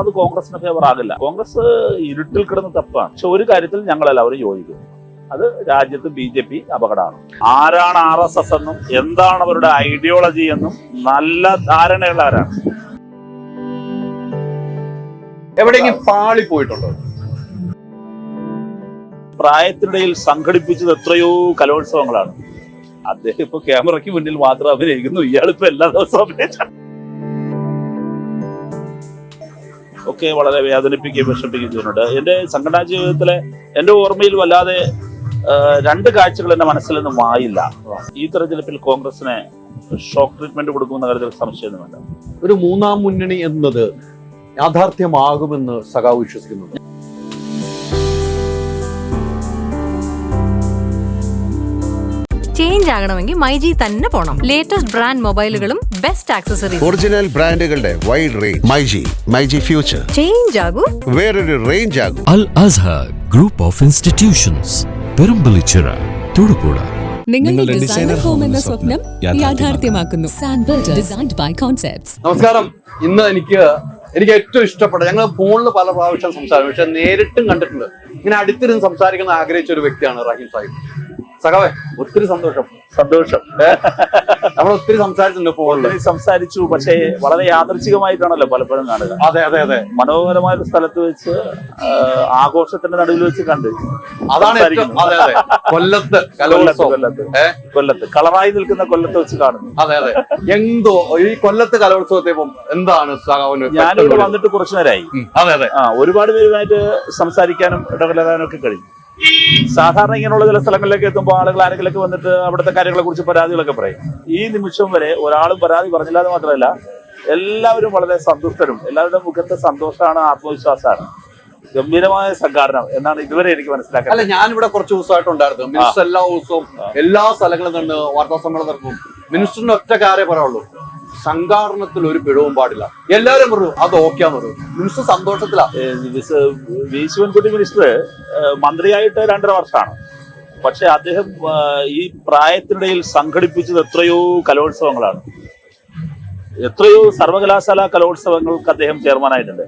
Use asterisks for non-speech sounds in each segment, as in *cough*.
ആവണത് കോൺഗ്രസിന് ഫേവർ ആകില്ല. കോൺഗ്രസ് ഇരുട്ടിൽ കിടന്ന് തപ്പാണ്. പക്ഷെ ഒരു കാര്യത്തിൽ ഞങ്ങൾ എല്ലാവരും യോജിക്കുന്നു. അത് രാജ്യത്ത് ബി ജെ പി അപകടമാണ്. ആരാണ് ആർ എസ് എസ് എന്നും എന്താണ് അവരുടെ ഐഡിയോളജി എന്നും നല്ല ധാരണയുള്ളവരാണ് എവിടെയെങ്കിലും പാളി പോയിട്ടുണ്ടോ? പ്രായത്തിനിടയിൽ സംഘടിപ്പിച്ചത് എത്രയോ കലോത്സവങ്ങളാണ്. അദ്ദേഹം ഇപ്പൊ ക്യാമറയ്ക്ക് മുന്നിൽ മാത്രം അഭിനയിക്കുന്നു. ഇയാളിപ്പോ എല്ലാ ദിവസവും അഭിനയിച്ച ഒക്കെ വളരെ വേദനിപ്പിക്കുകയും വിഷമിപ്പിക്കുകയും ചെയ്യുന്നുണ്ട്. എന്റെ സംഘടനാ ജീവിതത്തിലെ എന്റെ ഓർമ്മയിൽ വല്ലാതെ രണ്ട് കാഴ്ചകൾ എന്റെ മനസ്സിൽ നിന്നും മായില്ല. ഈ തെരഞ്ഞെടുപ്പിൽ കോൺഗ്രസിനെ ഷോക്ക് ട്രീറ്റ്മെന്റ് കൊടുക്കുമെന്ന കാര്യത്തിൽ സംശയമൊന്നുമില്ല. ഒരു മൂന്നാം മുന്നണി എന്നത് യാഥാർത്ഥ്യമാകുമെന്ന് സഖാവ് വിശ്വസിക്കുന്നു ചേഞ്ച് ആകണമെങ്കിൽ മൈജി തന്നെ പോണം. ലേറ്റസ്റ്റ് ബ്രാൻഡ് മൊബൈലുകളും ബെസ്റ്റ് ആക്സസറീസ് ഒറിജിനൽ ബ്രാൻഡുകളുടെ wide range myG myG future change ആകൂ. വേറൊരു റേഞ്ച് ആകും. Al Azhar group of institutions Perumbalichira Thodupuzha. നിങ്ങളുടെ ഡിസൈനർ ഹോം എന്ന സ്വപ്നം യാഥാർത്ഥ്യമാക്കുന്നു. സാൻഡ് ഡിസൈൻഡ് ബൈ കോൺസെപ്റ്റ്സ് നമസ്കാരം. ഇന്ന് എനിക്ക് എനിക്ക് ഏറ്റവും ഇഷ്ടപ്പെട്ട ഞങ്ങൾ ഫോണിൽ പല പ്രാവശ്യം സംസാരിക്കും പക്ഷെ നേരിട്ടും കണ്ടിട്ടുണ്ട്. ഇങ്ങനെ അടുത്തിരുന്ന് സംസാരിക്കുന്ന ആഗ്രഹിച്ച ഒരു വ്യക്തിയാണ് റഹീം സാഹിബ്. സഖാവേ ഒത്തിരി സന്തോഷം. സന്തോഷം. നമ്മൾ ഒത്തിരി സംസാരിച്ചിട്ടുണ്ട് ഫോണിൽ. ഒത്തിരി സംസാരിച്ചു പക്ഷേ വളരെ യാദർച്ഛികമായിട്ടാണല്ലോ പലപ്പോഴും കാണുക. അതെ അതെ അതെ. മനോഹരമായ ഒരു സ്ഥലത്ത് വെച്ച് ആഘോഷത്തിന്റെ നടുവിൽ വെച്ച് കണ്ട് അതാണ് അതെ അതെ. കൊല്ലത്ത് കൊല്ലത്ത് കൊല്ലത്ത്? കളറായി നിൽക്കുന്ന കൊല്ലത്ത് വെച്ച് കാണുന്നു. അതെ അതെ. എന്തോ ഈ കൊല്ലത്ത് കലോത്സവത്തെ എന്താണ് സഖാവിന് ഞാനിവിടെ വന്നിട്ട് കുറച്ചു നേരമായി. അതെ അതെ. ആ ഒരുപാട് പേരുമായിട്ട് സംസാരിക്കാനും ഇടപെടാനും ഒക്കെ കഴിയും സാധാരണ ഇങ്ങനെയുള്ള ചില സ്ഥലങ്ങളിലേക്ക് എത്തുമ്പോൾ ആളുകൾ ആരെങ്കിലൊക്കെ വന്നിട്ട് അവിടുത്തെ കാര്യങ്ങളെ കുറിച്ച് പരാതികളൊക്കെ പറയും. ഈ നിമിഷം വരെ ഒരാളും പരാതി പറഞ്ഞില്ല എന്ന് മാത്രമല്ല എല്ലാവരും വളരെ സന്തുഷ്ടരും. എല്ലാവരുടെ മുഖത്തെ സന്തോഷമാണ് ആത്മവിശ്വാസമാണ്. ഗംഭീരമായ സംഘാടനം എന്നാണ് ഇതുവരെ എനിക്ക് മനസ്സിലാക്കാൻ അല്ല ഞാനിവിടെ കുറച്ച് ദിവസമായിട്ട് ഉണ്ടായിരുന്നു. മിനിസ്റ്റർ എല്ലാ ദിവസവും എല്ലാ സ്ഥലങ്ങളിൽ നിന്ന് വാർത്താ സമ്മേളനം നടക്കും. മിനിസ്റ്ററിന്റെ ഒറ്റ കാര്യം പറയുള്ളൂ സംഘാടനത്തിൽ ഒരു പിഴവും പാടില്ല. എല്ലാവരും പറഞ്ഞു അത് ഓക്കെയാന്ന് പറഞ്ഞു മിനിസ്റ്റർ സന്തോഷത്തിലാ. വി. ശിവൻകുട്ടി മിനിസ്റ്റർ മന്ത്രിയായിട്ട് രണ്ടര വർഷമാണ്. പക്ഷെ അദ്ദേഹം ഈ പ്രായത്തിനിടയിൽ സംഘടിപ്പിച്ചത് എത്രയോ കലോത്സവങ്ങളാണ്. എത്രയോ സർവകലാശാല കലോത്സവങ്ങൾക്ക് അദ്ദേഹം ചെയർമാനായിട്ടുണ്ട്.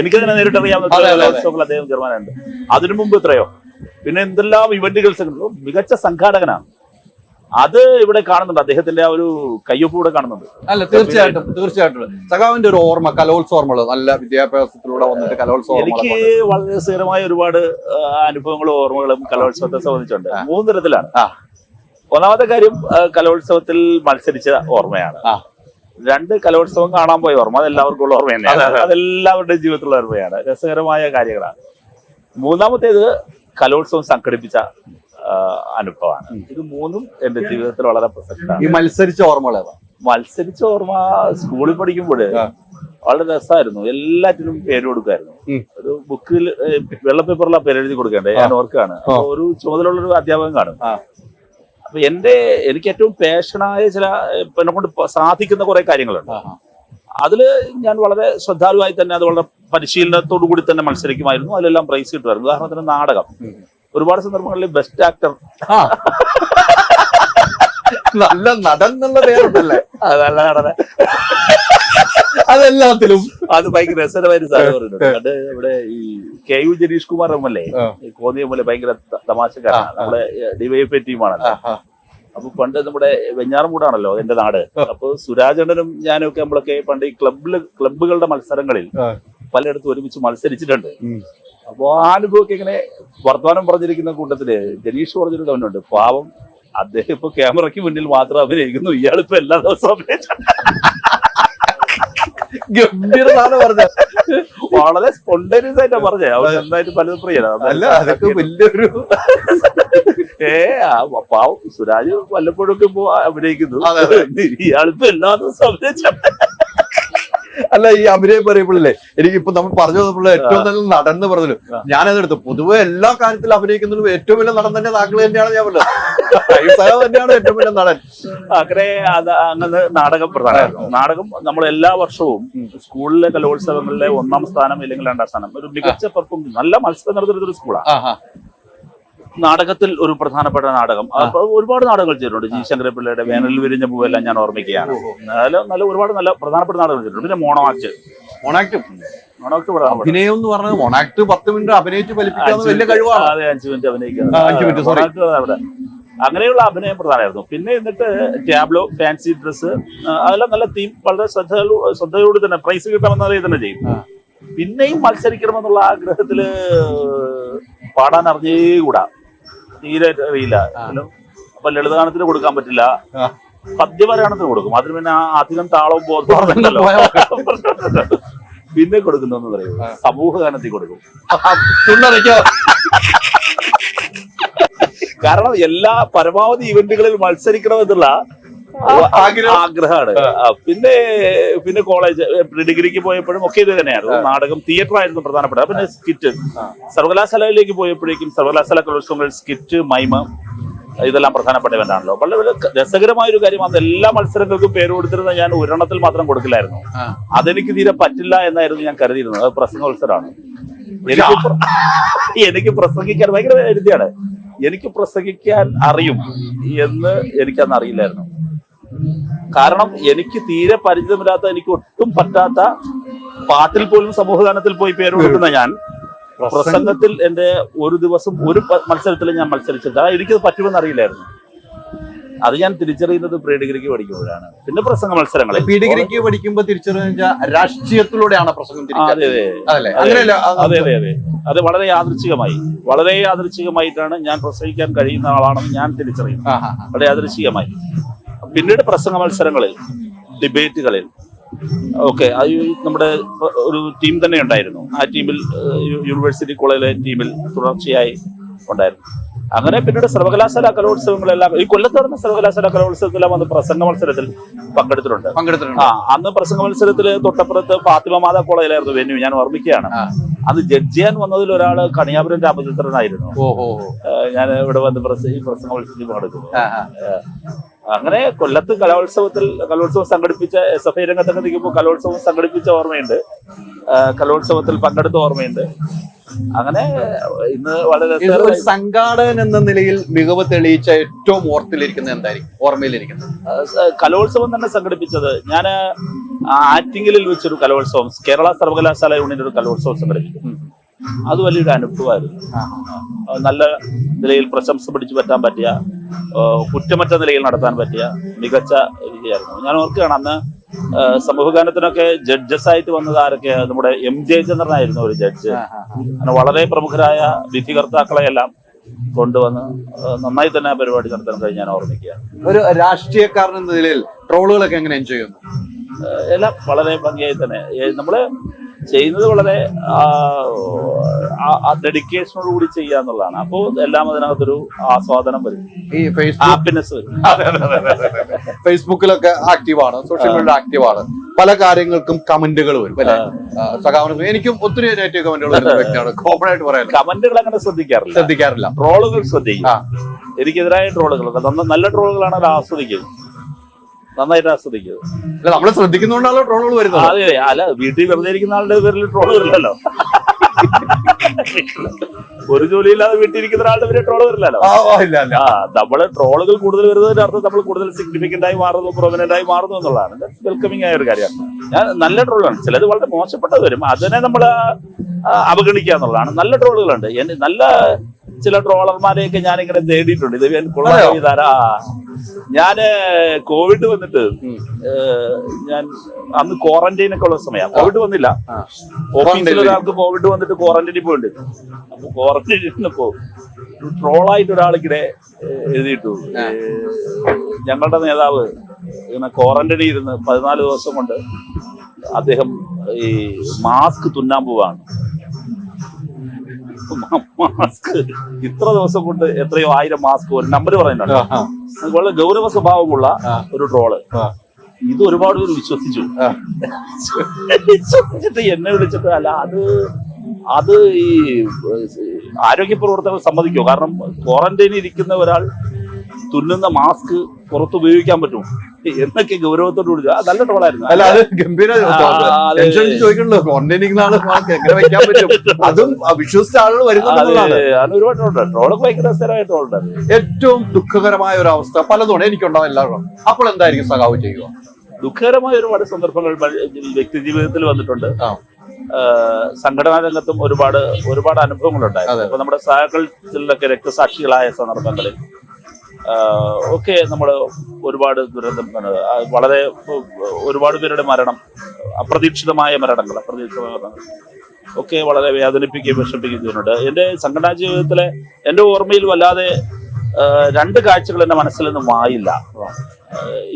എനിക്ക് തന്നെ നേരിട്ടറിയാവുന്ന. കലോത്സവങ്ങൾ അദ്ദേഹം ചെയർമാനായിട്ടുണ്ട്. അതിനു മുമ്പ് എത്രയോ? പിന്നെ എന്തെല്ലാം ഇവന്റുകൾ മികച്ച സംഘാടകനാണ്. അത് ഇവിടെ കാണുന്നുണ്ട്. അദ്ദേഹത്തിന്റെ ആ ഒരു കയ്യൊപ്പ് ഇവിടെ കാണുന്നുണ്ട്. അല്ല തീർച്ചയായിട്ടും തീർച്ചയായിട്ടും. സഖാവിന്റെ ഒരു ഓർമ്മ കലോത്സവ ഓർമ്മകൾ നല്ല വിദ്യാഭ്യാസത്തിലൂടെ വന്നിട്ട് കലോത്സവം എനിക്ക് വളരെ സ്ഥിരമായ ഒരുപാട് അനുഭവങ്ങളും ഓർമ്മകളും കലോത്സവത്തെ സംബന്ധിച്ചുണ്ട്. മൂന്ന് തരത്തിലാണ്. ഒന്നാമത്തെ കാര്യം കലോത്സവത്തിൽ മത്സരിച്ച ഓർമ്മയാണ്. രണ്ട് കലോത്സവം കാണാൻ പോയ ഓർമ്മ അത് എല്ലാവർക്കും ഉള്ള ഓർമ്മ തന്നെയാണ്. അതെല്ലാവരുടെയും ജീവിതത്തിലുള്ള ഓർമ്മയാണ്. രസകരമായ കാര്യങ്ങളാണ്. മൂന്നാമത്തേത് കലോത്സവം സംഘടിപ്പിച്ച അനുഭവമാണ്. ഇത് മൂന്നും എന്റെ ജീവിതത്തിൽ വളരെ പ്രസക്തമാണ്. ഈ മത്സരിച്ച ഓർമ്മകളാണ് മത്സരിച്ച ഓർമ്മ സ്കൂളിൽ പഠിക്കുമ്പോൾ വളരെ രസമായിരുന്നു. എല്ലാറ്റിനും പേര് കൊടുക്കുമായിരുന്നു ഉം. ഒരു ബുക്കിൽ വെള്ള പേപ്പറിൽ പേര് എഴുതി കൊടുക്കണ്ടേ ഞാൻ ഓർക്കാണ് ഒരു ചുമതലയുള്ള ഒരു അധ്യാപകൻ കാണും. അപ്പൊ എന്റെ എനിക്ക് ഏറ്റവും പാഷനായ ചില എന്നെ കൊണ്ട് സാധിക്കുന്ന കുറെ കാര്യങ്ങളുണ്ട്. അതിൽ ഞാൻ വളരെ ശ്രദ്ധാലുവായി തന്നെ അത് വളരെ പരിശീലനത്തോടു കൂടി തന്നെ മത്സരിക്കുമായിരുന്നു. അതിലെല്ലാം പ്രൈസ് കിട്ടുമായിരുന്നു. ഉദാഹരണത്തിന് നാടകം. ഒരുപാട് സന്ദർഭങ്ങളിൽ ബെസ്റ്റ് ആക്ടർ. നല്ല നടൻ എന്നുള്ള പേരുണ്ടല്ലേ നല്ല നടന അതെല്ലാത്തിലും അത് ഭയങ്കര രസകരമായൊരു സാധനം അത് ഇവിടെ ഈ K U Janeesh Kumar M L A ആ. കോന്നിയം പോലെ ഭയങ്കര തമാശക്കാരാണ്. നമ്മുടെ ഡിവൈഎഫ് ടീമാണ്. അപ്പൊ പണ്ട് നമ്മുടെ വെഞ്ഞാറമൂടാണല്ലോ എന്റെ നാട്. അപ്പൊ സുരാജണ്ണനും ഞാനും ഒക്കെ നമ്മളൊക്കെ പണ്ട് ഈ ക്ലബിൽ ക്ലബുകളുടെ മത്സരങ്ങളിൽ. പലയിടത്തും ഒരുമിച്ച് മത്സരിച്ചിട്ടുണ്ട് ഉം. അപ്പൊ ആ അനുഭവമൊക്കെ ഇങ്ങനെ വർത്തമാനം പറഞ്ഞിരിക്കുന്ന കൂട്ടത്തിൽ ജനീഷ് പറഞ്ഞൊരു കവനുണ്ട് പാവം അദ്ദേഹം ഇപ്പൊ ക്യാമറയ്ക്ക് മുന്നിൽ മാത്രം അഭിനയിക്കുന്നു. ഇയാളിപ്പോ എല്ലാ ദിവസവും ഗംഭീരതാണ് പറഞ്ഞത്. വളരെ സ്പോണ്ടേനിയസ് ആയിട്ടാ പറഞ്ഞേ അവർ നന്നായിട്ട് പലതും അല്ല അതൊക്കെ വലിയൊരു ഏ പാവം സുരാജ് വല്ലപ്പോഴൊക്കെ ഇപ്പോ അഭിനയിക്കുന്നു. ഇയാളിപ്പോ എല്ലാ ദിവസവും അഭിനയിച്ച. അല്ല ഈ അഭിനയം പറയുമ്പോഴല്ലേ എനിക്ക് ഇപ്പൊ നമ്മൾ പറഞ്ഞു വന്നപ്പോൾ ഏറ്റവും നല്ല നടൻ എന്ന് പറഞ്ഞല്ലോ ആ. ഞാനതെടുത്തു പൊതുവെ എല്ലാ കാര്യത്തിലും അഭിനയിക്കുന്നതിലും ഏറ്റവും വലിയ നടൻ തന്നെ താങ്കൾ തന്നെയാണ് ഞാൻ പറഞ്ഞത്. തന്നെയാണ് ഏറ്റവും വലിയ നടൻ. അങ്ങനെ അങ്ങനെ നാടകം പ്രധാനമായിരുന്നു. നാടകം നമ്മൾ എല്ലാ വർഷവും സ്കൂളിലെ കലോത്സവങ്ങളിലെ ഒന്നാം സ്ഥാനം അല്ലെങ്കിൽ രണ്ടാം സ്ഥാനം. ഒരു മികച്ച പെർഫോമൻസ് നല്ല മത്സരം നടത്തുന്ന ഒരു സ്കൂളാണ്. നാടകത്തിൽ ഒരു പ്രധാനപ്പെട്ട നാടകം. ഒരുപാട് നാടകങ്ങൾ ചെയ്തിട്ടുണ്ട്. ജി ശങ്കരപിള്ളയുടെ വേനലിൽ വിരിഞ്ഞ പൂവെല്ലാം ഞാൻ ഓർമ്മിക്കുകയാണ്. നല്ല നല്ല ഒരുപാട് നല്ല പ്രധാനപ്പെട്ട നാടകങ്ങൾ ചെയ്തിട്ടുണ്ട്. പിന്നെ മോണോ ആക്ട് മോണാക്റ്റും മൊണാക്ട് പടമാണ് അഭിനയം എന്ന് പറഞ്ഞത് മോണാക്ട് പത്ത് മിനിറ്റ് അഭിനയിച്ച് വലിയ മിനിറ്റ്. കഴിവാണ്. അതെ മിനിറ്റ് അഭിനയിക്കുക ആ, അഞ്ച് മിനിറ്റ്, sorry. അങ്ങനെയുള്ള അഭിനയം പ്രധാനമായിരുന്നു. പിന്നെ എന്നിട്ട് ടാബ്ലോ ഫാൻസി ഡ്രസ്സ് അതെല്ലാം നല്ല തീം വളരെ ശ്രദ്ധ ശ്രദ്ധയോട് തന്നെ പ്രൈസ് കിട്ടണമെന്ന രീതി തന്നെ ചെയ്യും. പിന്നെയും മത്സരിക്കണമെന്നുള്ള ആഗ്രഹത്തിൽ പാടാൻ അറിഞ്ഞേകൂടാ തീരെ അറിയില്ല. അപ്പൊ ലളിതഗാനത്തിന് കൊടുക്കാൻ പറ്റില്ല. പദ്യപാരായണത്തിന് കൊടുക്കും. അതിന് പിന്നെ അധികം താളവും ബോധവും ഉണ്ടല്ലോ. പിന്നെ കൊടുക്കുന്നതെന്ന് പറയും സമൂഹ ഗാനത്തിൽ കൊടുക്കും. കാരണം എല്ലാ പരമാവധി ഇവന്റുകളിൽ മത്സരിക്കണമെന്നുള്ള. ആഗ്രഹമാണ്. പിന്നെ പിന്നെ കോളേജ് ഡിഗ്രിക്ക് പോയപ്പോഴും ഒക്കെ ഇത് തന്നെയായിരുന്നു. നാടകം തിയേറ്റർ ആയിരുന്നു പ്രധാനപ്പെട്ട പിന്നെ സ്കിറ്റ് സർവകലാശാലയിലേക്ക് പോയപ്പോഴേക്കും സർവകലാശാല കലോത്സവങ്ങൾ സ്കിറ്റ് മൈമ ഇതെല്ലാം പ്രധാനപ്പെട്ട ഇവന്റാണല്ലോ വളരെ വളരെ രസകരമായ ഒരു കാര്യം അത് എല്ലാ മത്സരങ്ങൾക്കും പേര് കൊടുത്തിരുന്ന ഞാൻ ഒരെണ്ണത്തിൽ മാത്രം കൊടുക്കില്ലായിരുന്നു. അതെനിക്ക് തീരെ പറ്റില്ല എന്നായിരുന്നു ഞാൻ കരുതിയിരുന്നത്. അത് പ്രസംഗ മത്സരമാണ് എനിക്ക് *laughs* എനിക്ക് പ്രസംഗിക്കാൻ ഭയങ്കര എഴുതിയാണ്. എനിക്ക് പ്രസംഗിക്കാൻ അറിയും എന്ന് എനിക്കന്ന് അറിയില്ലായിരുന്നു. കാരണം എനിക്ക് തീരെ പരിചിതമില്ലാത്ത എനിക്ക് ഒട്ടും പറ്റാത്ത പാട്ടിൽ പോലും സമൂഹഗാനത്തിൽ പോയി പേര് കൊടുക്കുന്ന ഞാൻ പ്രസംഗത്തിൽ എന്റെ ഒരു ദിവസം ഒരു മത്സരത്തിൽ ഞാൻ മത്സരിച്ചിട്ട് ആ എനിക്കത് പറ്റുമെന്ന് അറിയില്ലായിരുന്നു. അത് ഞാൻ തിരിച്ചറിയുന്നത് പ്രീ ഡിഗ്രിക്ക് പഠിക്കുമ്പോഴാണ്. പിന്നെ പ്രസംഗ മത്സരങ്ങൾ പ്രീ ഡിഗ്രിക്ക് പഠിക്കുമ്പോ തിരിച്ചറിഞ്ഞ രാഷ്ട്രീയത്തിലൂടെയാണ് പ്രസംഗം അതെ അതെ. അത് അതെ അതെ. അതെ വളരെ യാദൃച്ഛികമായി വളരെ യാദൃച്ഛികമായിട്ടാണ് ഞാൻ പ്രസംഗിക്കാൻ കഴിയുന്ന ആളാണെന്ന് ഞാൻ തിരിച്ചറിയുന്നത്. വളരെ യാദൃച്ഛികമായി പിന്നീട് പ്രസംഗ മത്സരങ്ങളിൽ ഡിബേറ്റുകളിൽ. ഓക്കെ അത് നമ്മുടെ ഒരു ടീം തന്നെ ഉണ്ടായിരുന്നു. ആ ടീമിൽ യൂണിവേഴ്സിറ്റി കോളേജിലെ ടീമിൽ തുടർച്ചയായി ഉണ്ടായിരുന്നു. അങ്ങനെ പിന്നീട് സർവകലാശാല കലോത്സവങ്ങളെല്ലാം ഈ കൊല്ലത്ത് നടന്ന സർവകലാശാല കലോത്സവത്തിലെല്ലാം വന്ന് പ്രസംഗ മത്സരത്തിൽ പങ്കെടുത്തിട്ടുണ്ട്. പങ്കെടുത്തിട്ടുണ്ട്. ആ അന്ന് പ്രസംഗ മത്സരത്തിൽ തൊട്ടപ്പുറത്ത് ഫാത്തിമ മാതാ കോളേജിലായിരുന്നു വെന്യൂ ഞാൻ ഓർമ്മിക്കുകയാണ്. അത് അന്ന് ജഡ്ജ് ചെയ്യാൻ വന്നതിൽ ഒരാൾ കണിയാപുരം രാമചന്ദ്രനായിരുന്നു. ഞാൻ ഇവിടെ വന്ന് പ്രസംഗ മത്സരത്തിൽ പങ്കെടുക്കുന്നു. അങ്ങനെ കൊല്ലത്ത് കലോത്സവത്തിൽ കലോത്സവം സംഘടിപ്പിച്ച എസ് എഫ് ഐ രംഗത്തൊക്കെ നിൽക്കുമ്പോൾ കലോത്സവം സംഘടിപ്പിച്ച ഓർമ്മയുണ്ട്. കലോത്സവത്തിൽ പങ്കെടുത്ത ഓർമ്മയുണ്ട്. അങ്ങനെ ഇന്ന് വളരെ ഒരു സംഘാടകൻ എന്ന നിലയിൽ മികവ് തെളിയിച്ച ഏറ്റവും ഓർത്തിലിരിക്കുന്നത് എന്തായിരിക്കും? ഓർമ്മയിലിരിക്കുന്നത്. കലോത്സവം തന്നെ സംഘടിപ്പിച്ചത് ഞാൻ ആറ്റിങ്ങലിൽ വെച്ചൊരു കലോത്സവം കേരള സർവകലാശാല യൂണിയൻ ഒരു കലോത്സവം സംഘടിപ്പിച്ചു അത് വലിയൊരു അനുഭവമായിരുന്നു. നല്ല നിലയിൽ പ്രശംസ പിടിച്ചു പറ്റാൻ പറ്റിയ കുറ്റമറ്റ നിലയിൽ നടത്താൻ പറ്റിയ മികച്ച രീതിയായിരുന്നു ഞാൻ ഓർക്കുകയാണ് അന്ന് സമൂഹഗാനത്തിനൊക്കെ ജഡ്ജസ് ആയിട്ട് വന്നത് ആരൊക്കെ? നമ്മുടെ എം ജെ ചന്ദ്രനായിരുന്നു ഒരു ജഡ്ജ്. അങ്ങനെ വളരെ പ്രമുഖരായ വിധികർത്താക്കളെയെല്ലാം കൊണ്ടുവന്ന് നന്നായി തന്നെ പരിപാടി നടത്താൻ കഴിഞ്ഞ് ഞാൻ ഓർമ്മിക്കുക ഒരു രാഷ്ട്രീയക്കാരൻ എന്ന നിലയിൽ ട്രോളുകളൊക്കെ എങ്ങനെ എൻജോയ് ചെയ്യുന്നു? എല്ലാം വളരെ ഭംഗിയായി തന്നെ. നമ്മൾ ചെയ്യുന്നത് വളരെ ഡെഡിക്കേഷനോട് കൂടി ചെയ്യുക എന്നുള്ളതാണ്. അപ്പോൾ എല്ലാം അതിനകത്തൊരു ആസ്വാദനം വരും. ഈ ഹാപ്പിനെസ് വരും. ഫേസ്ബുക്കിലൊക്കെ ആക്റ്റീവാണ് സോഷ്യൽ മീഡിയ ആക്റ്റീവാണ് പല കാര്യങ്ങൾക്കും കമന്റുകൾ വരും അല്ലെ? സഖാവിന് എനിക്കും ഒത്തിരി നെഗറ്റീവ് കമന്റുകൾ വരുന്ന വ്യക്തിയാണ്. കോമൺ ആയിട്ട് പറയാൻ കമന്റുകൾ അങ്ങനെ ശ്രദ്ധിക്കാറില്ല. ശ്രദ്ധിക്കാറില്ല. ട്രോളുകൾ ശ്രദ്ധിക്കും. ആ. എനിക്കെതിരായ ട്രോളുകൾ നല്ല ട്രോളുകളാണ് അത് ആസ്വദിക്കുന്നത്. നന്നായിട്ട് ആസ്വദിക്കുന്നത് അല്ല നമ്മൾ ശ്രദ്ധിക്കുന്നതുകൊണ്ടാണല്ലോ ട്രോളുകൾ വരുന്നത്. അതെ അല്ല വീട്ടിൽ വെറുതെ ഇരിക്കുന്ന ആളുടെ പേരിൽ ട്രോൾ വരില്ലല്ലോ. ഒരു ജോലിയില്ലാതെ വീട്ടിൽ ഇരിക്കുന്ന ഒരാളുടെ പേര് ട്രോൾ വരില്ലല്ലോ. നമ്മൾ ട്രോളുകൾ കൂടുതൽ വരുന്നതിന്റെ അർത്ഥം നമ്മൾ കൂടുതൽ സിഗ്നിഫിക്കന്റ് ആയി മാറുന്നു പ്രൊമിനന്റ് ആയി മാറുന്നു എന്നുള്ളതാണ്. വെൽക്കമിങ് ആയ ഒരു കാര്യമാണ്. ഞാൻ നല്ല ട്രോളാണ് ചിലത് വളരെ മോശപ്പെട്ടത് വരും. അതിനെ നമ്മൾ അവഗണിക്കുക എന്നുള്ളതാണ്. നല്ല ട്രോളുകളുണ്ട്. നല്ല ചില ട്രോളർമാരെയൊക്കെ ഞാനിങ്ങനെ തേടിയിട്ടുണ്ട്. ഇത്? ചെയ്താരാ ഞാൻ കോവിഡ് വന്നിട്ട് ഞാൻ അന്ന് ക്വാറന്റൈൻ ഒക്കെ ഉള്ള സമയം. കോവിഡ് വന്നില്ല. ഓഫീസിൽ ഒരാൾക്ക് കോവിഡ് വന്നിട്ട് ക്വാറന്റൈനിൽ പോയിട്ടുണ്ട്. അപ്പൊ ക്വാറന്റൈനിൽ ഇരുന്നപ്പോ ട്രോളായിട്ട് ഏഹ്, എഴുതിയിട്ടു. ഞങ്ങളുടെ നേതാവ് ഇങ്ങനെ ക്വാറന്റൈനിൽ ഇരുന്ന് പതിനാല് ദിവസം കൊണ്ട് അദ്ദേഹം ഈ മാസ്ക് തുന്നാൻ പോവാണ്. മാസ്ക്. ഇത്ര ദിവസം കൊണ്ട് എത്രയോ ആയിരം മാസ്ക് ഒരു നമ്പർ പറയുന്നുണ്ട്. വളരെ ഗൗരവ സ്വഭാവമുള്ള ഒരു ട്രോൾ. ഇത് ഒരുപാട് പേര് വിശ്വസിച്ചു. വിശ്വസിച്ചിട്ട് എന്നെ വിളിച്ചിട്ട് അല്ല അത് അത് ഈ ആരോഗ്യ പ്രവർത്തകർ സമ്മതിക്കോ? കാരണം ക്വാറന്റൈനിൽ ഇരിക്കുന്ന ഒരാൾ തുന്നുന്ന മാസ്ക് പുറത്ത് ഉപയോഗിക്കാൻ പറ്റും എന്നൊക്കെ ഗൗരവത്തോട് ആ നല്ല ട്രോളായിരുന്നു അല്ല അത് ഗംഭീര ചോദിക്കണല്ലോ എങ്ങനെ പറ്റും? അതും വിശ്വസിച്ച ആളുകൾ വരുന്നുള്ളതാണ് അത് ഒരുപാട് ട്രോളുണ്ട് ട്രോളൊക്കെ ഭയങ്കര രസകരമായ ട്രോളുണ്ടായിരുന്നു ഏറ്റവും ദുഃഖകരമായ ഒരു അവസ്ഥ പലതും എനിക്കുണ്ടാവും എല്ലാവരും. അപ്പോൾ എന്തായിരിക്കും സഖാവ് ചെയ്യുക? ദുഃഖകരമായ ഒരുപാട് സന്ദർഭങ്ങൾ വ്യക്തി ജീവിതത്തിൽ വന്നിട്ടുണ്ട്. സംഘടനാ രംഗത്തും ഒരുപാട് ഒരുപാട് അനുഭവങ്ങളുണ്ടായിരുന്നു. അപ്പൊ നമ്മുടെ സഹകളിലൊക്കെ രക്തസാക്ഷികളായ സന്ദർഭങ്ങളിൽ ഒക്കെ നമ്മൾ ഒരുപാട് ദുരന്തം വളരെ ഒരുപാട് പേരുടെ മരണം അപ്രതീക്ഷിതമായ മരണങ്ങൾ അപ്രതീക്ഷിതമായ മരണങ്ങൾ ഒക്കെ വളരെ വേദനിപ്പിക്കുകയും വിഷമിപ്പിക്കുകയും ചെയ്യുന്നുണ്ട്. എന്റെ സംഘടനാ ജീവിതത്തിലെ എന്റെ ഓർമ്മയിൽ വല്ലാതെ രണ്ട് കാഴ്ചകൾ എന്റെ മനസ്സിൽ നിന്ന് മായില്ല.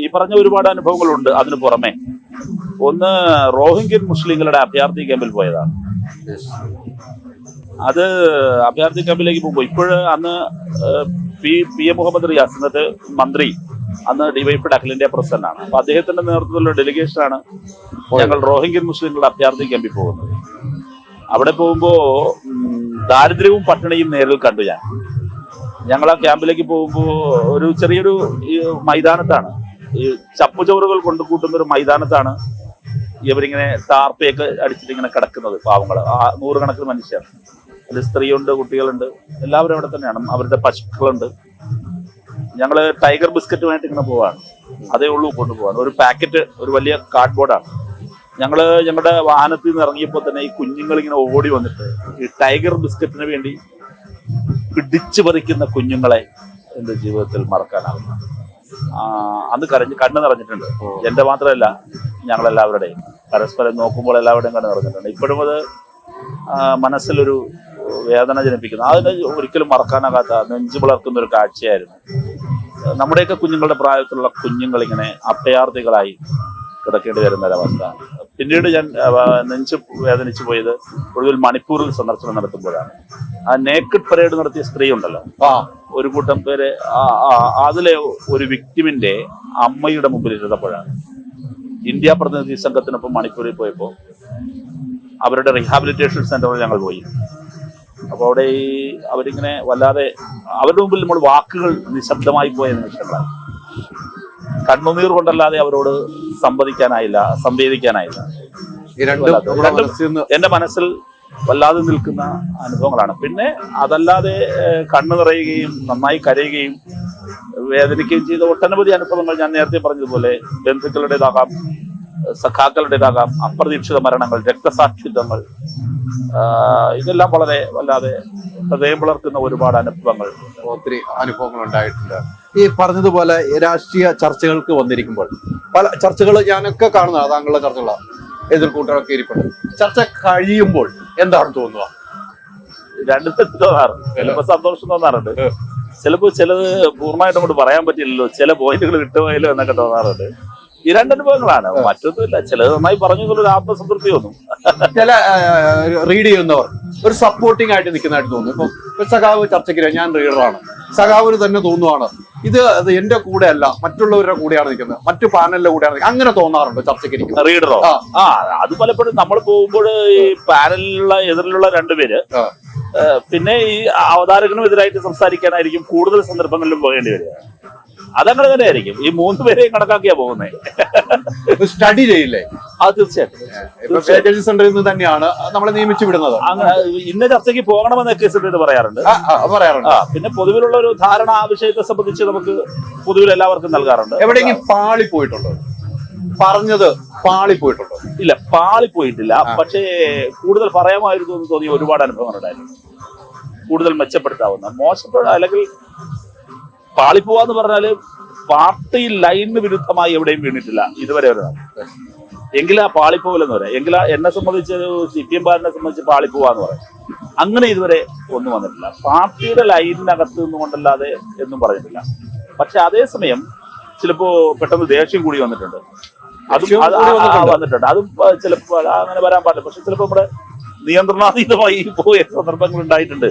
ഈ പറഞ്ഞ ഒരുപാട് അനുഭവങ്ങളുണ്ട് അതിന് പുറമെ. ഒന്ന് റോഹിംഗ്യൻ മുസ്ലിങ്ങളുടെ അഭയാർത്ഥി ക്യാമ്പിൽ പോയതാണ്. അത് അഭയാർത്ഥി ക്യാമ്പിലേക്ക് പോകുമ്പോൾ ഇപ്പോഴ് അന്ന് P P A Muhammad Riyas ഇന്നത്തെ മന്ത്രി അന്ന് ഡിവൈഫൈഡ് അഖിൽ പ്രസിഡന്റ് ആണ് അപ്പൊ അദ്ദേഹത്തിന്റെ നേതൃത്വത്തിലുള്ള ഡെലിഗേഷനാണ് ഞങ്ങൾ റോഹിംഗ്യൻ മുസ്ലിങ്ങളുടെ അഭയാർത്ഥി ക്യാമ്പിൽ പോകുന്നത്. അവിടെ പോകുമ്പോ ദാരിദ്ര്യവും പട്ടിണിയും നേരിൽ കണ്ടു ഞാൻ. ഞങ്ങൾ ആ ക്യാമ്പിലേക്ക് പോകുമ്പോൾ ഒരു ചെറിയൊരു മൈതാനത്താണ്. ഈ ചപ്പുചോറുകൾ കൊണ്ടു കൂട്ടുന്ന ഒരു മൈതാനത്താണ് ഇവരിങ്ങനെ ടാർപ്പയൊക്കെ അടിച്ചിട്ട് ഇങ്ങനെ കിടക്കുന്നത് പാവങ്ങൾ ആ നൂറുകണക്കിന് മനുഷ്യർ. അതിൽ സ്ത്രീയുണ്ട് കുട്ടികളുണ്ട്. എല്ലാവരും അവിടെ തന്നെയാണ്. അവരുടെ പശുക്കളുണ്ട്. ഞങ്ങൾ ടൈഗർ ബിസ്ക്കറ്റുമായിട്ട് ഇങ്ങനെ പോവാണ്. അതേ ഉള്ളൂ കൊണ്ടുപോവാണ് ഒരു പാക്കറ്റ് ഒരു വലിയ കാർഡ്ബോർഡാണ്. ഞങ്ങൾ ഞങ്ങളുടെ വാഹനത്തിൽ നിന്ന് ഇറങ്ങിയപ്പോൾ തന്നെ ഈ കുഞ്ഞുങ്ങൾ ഇങ്ങനെ ഓടി വന്നിട്ട് ഈ ടൈഗർ ബിസ്ക്കറ്റിന് വേണ്ടി പിടിച്ചു പറിക്കുന്ന കുഞ്ഞുങ്ങളെ എന്റെ ജീവിതത്തിൽ മറക്കാനാവില്ല ആ, അന്ന് കരഞ്ഞ് കണ്ണു നിറഞ്ഞിട്ടുണ്ട്. എന്റെ മാത്രമല്ല ഞങ്ങളെല്ലാവരുടെയും. പരസ്പരം നോക്കുമ്പോൾ എല്ലാവരുടെയും കണ്ണു നിറഞ്ഞിട്ടുണ്ട്. ഇപ്പോഴും അത് മനസ്സിലൊരു വേദന ജനിപ്പിക്കുന്നു. അതിന് ഒരിക്കലും മറക്കാനാകാത്ത നെഞ്ചു വളർക്കുന്ന ഒരു കാഴ്ചയായിരുന്നു. നമ്മുടെയൊക്കെ കുഞ്ഞുങ്ങളുടെ പ്രായത്തിലുള്ള കുഞ്ഞുങ്ങൾ ഇങ്ങനെ അഭയാർത്ഥികളായി കിടക്കേണ്ടി വരുന്ന ഒരവസ്ഥ പിന്നീട് ഞാൻ നെഞ്ച് വേദനിച്ചു പോയത് ഒടുവിൽ മണിപ്പൂരിൽ സന്ദർശനം നടത്തുമ്പോഴാണ്. ആ നേക്കഡ് പരേഡ് നടത്തിയ സ്ത്രീ ഉണ്ടല്ലോ. ആ. ഒരു കൂട്ടം പേര് അതിലെ ഒരു വിക്ടിമിന്റെ അമ്മയുടെ മുമ്പിൽ ഇരുന്നപ്പോഴാണ്. ഇന്ത്യ പ്രതിനിധി സംഘത്തിനൊപ്പം മണിപ്പൂരിൽ പോയപ്പോൾ അവരുടെ റീഹാബിലിറ്റേഷൻ സെന്ററിൽ ഞങ്ങൾ പോയി. അപ്പോൾ അവിടെ ഈ അവരിങ്ങനെ വല്ലാതെ അവരുടെ മുമ്പിൽ നമ്മൾ വാക്കുകൾ നിശബ്ദമായി പോയ നിമിഷങ്ങളായി. കണ്ണുനീർ കൊണ്ടല്ലാതെ അവരോട് സംവദിക്കാനായില്ല സംവേദിക്കാനായില്ല. എന്റെ മനസ്സിൽ വല്ലാതെ നിൽക്കുന്ന അനുഭവങ്ങളാണ്. പിന്നെ അതല്ലാതെ കണ്ണു നിറയുകയും നന്നായി കരയുകയും വേദനിക്കുകയും ചെയ്ത ഒട്ടനവധി അനുഭവങ്ങൾ ഞാൻ നേരത്തെ പറഞ്ഞതുപോലെ ബന്ധുക്കളുടേതാകാം സഖാക്കളുടേതാകാം അപ്രതീക്ഷിത മരണങ്ങൾ രക്തസാക്ഷിത്വങ്ങൾ ഇതെല്ലാം വളരെ വല്ലാതെ ഹൃദയം പുലർത്തുന്ന ഒരുപാട് അനുഭവങ്ങൾ. ഒത്തിരി അനുഭവങ്ങൾ ഉണ്ടായിട്ടുണ്ട് ഈ പറഞ്ഞതുപോലെ രാഷ്ട്രീയ ചർച്ചകൾക്ക് വന്നിരിക്കുമ്പോൾ പല ചർച്ചകൾ ഞാനൊക്കെ കാണുന്നതാണ് താങ്കളുടെ ചർച്ചകളാണ് എതിർക്കൂട്ടരൊക്കെ ഇരിപ്പുണ്ട്. ചർച്ച കഴിയുമ്പോൾ എന്താണ് തോന്നുക രണ്ടു തോന്നാറുണ്ട്. ചിലപ്പോ സന്തോഷം തോന്നാറുണ്ട്. ചിലപ്പോ ചിലത് പൂർണമായിട്ട് അങ്ങോട്ട് പറയാൻ പറ്റില്ലല്ലോ. ചില പോയിന്റുകൾ വിട്ടുപോയല്ലോ എന്നൊക്കെ തോന്നാറുണ്ട്. ഈ രണ്ടനുഭവങ്ങളാണ് മറ്റൊന്നുമില്ല. ചിലത് നന്നായി പറഞ്ഞു ഒരു ആത്മസംതൃപ്തി തോന്നും. ചില റീഡ് ചെയ്യുന്നവർ ഒരു സപ്പോർട്ടിംഗ് ആയിട്ട് നിൽക്കുന്നതായിട്ട് തോന്നുന്നു ഇപ്പൊ സഖാവ് ചർച്ചയ്ക്ക് ഞാൻ റീഡറാണ് സഖാവിന് തന്നെ തോന്നുവാണ്. ഇത് എന്റെ കൂടെ അല്ല മറ്റുള്ളവരുടെ കൂടെയാണ് നിൽക്കുന്നത്. മറ്റു പാനലിന്റെ കൂടെയാണ് അങ്ങനെ തോന്നാറുണ്ട് ചർച്ചയ്ക്ക് റീഡറോ. ആ. അത് പലപ്പോഴും നമ്മൾ പോകുമ്പോൾ ഈ പാനലിലുള്ള എതിരിലുള്ള രണ്ടുപേര് പിന്നെ ഈ അവതാരകനും എതിരായിട്ട് സംസാരിക്കാനായിരിക്കും കൂടുതൽ സന്ദർഭങ്ങളിലും പോകേണ്ടി വരിക. അതങ്ങനെ തന്നെ ആയിരിക്കും ഈ മൂന്ന് പേരെയും കണക്കാക്കിയാ പോകുന്നത് സ്റ്റഡി ചെയ്യില്ലേ? അത് തീർച്ചയായിട്ടും. സെന്ററിൽ നിന്ന് തന്നെയാണ്. നമ്മളെ നിയമിച്ചു വിടുന്നത്. അങ്ങനെ ഇന്ന ചർച്ചയ്ക്ക് പോകണമെന്ന് കെ പറയാറുണ്ട്. ആ, പറയാറുണ്ട്. പിന്നെ പൊതുവിലുള്ള ഒരു ധാരണ ആ വിഷയത്തെ സംബന്ധിച്ച് നമുക്ക് പൊതുവിൽ എല്ലാവർക്കും നൽകാറുണ്ട്. എവിടെയെങ്കിലും പാളി പോയിട്ടുണ്ടോ? പറഞ്ഞത് പാളി പോയിട്ടുണ്ടോ? ഇല്ല പാളി പോയിട്ടില്ല. പക്ഷേ കൂടുതൽ പറയാമായിരുന്നു എന്ന് തോന്നിയ ഒരുപാട് അനുഭവങ്ങൾ ഉണ്ടായിരുന്നു കൂടുതൽ മെച്ചപ്പെടുത്താവുന്ന മോശപ്പെട്ട അല്ലെങ്കിൽ പാളിപ്പോവാന്ന് പറഞ്ഞാൽ പാർട്ടി ലൈനിന് വിരുദ്ധമായി എവിടെയും വീണിട്ടില്ല. ഇതുവരെ ഒരാൾ. എങ്കിലാ പാളിപ്പോവില്ലെന്ന് പറയാം. എങ്കിലാ എന്നെ സംബന്ധിച്ച് സി പി എം പാറിനെ സംബന്ധിച്ച് പാളിപ്പോവാന്ന് പറയാം. അങ്ങനെ ഇതുവരെ ഒന്നും വന്നിട്ടില്ല. പാർട്ടിയുടെ ലൈനിനകത്ത് നിന്നുകൊണ്ടല്ലാതെ എന്നും പറഞ്ഞിട്ടില്ല. പക്ഷെ അതേസമയം ചിലപ്പോ പെട്ടെന്ന് ദേഷ്യം കൂടി വന്നിട്ടുണ്ട്. അതും വന്നിട്ടുണ്ട്. അതും ആ, ചിലപ്പോ അങ്ങനെ വരാൻ പാടില്ല. പക്ഷെ ചിലപ്പോ നമ്മുടെ നിയന്ത്രണാതീതമായി പോയ സന്ദർഭങ്ങൾ ഉണ്ടായിട്ടുണ്ട്.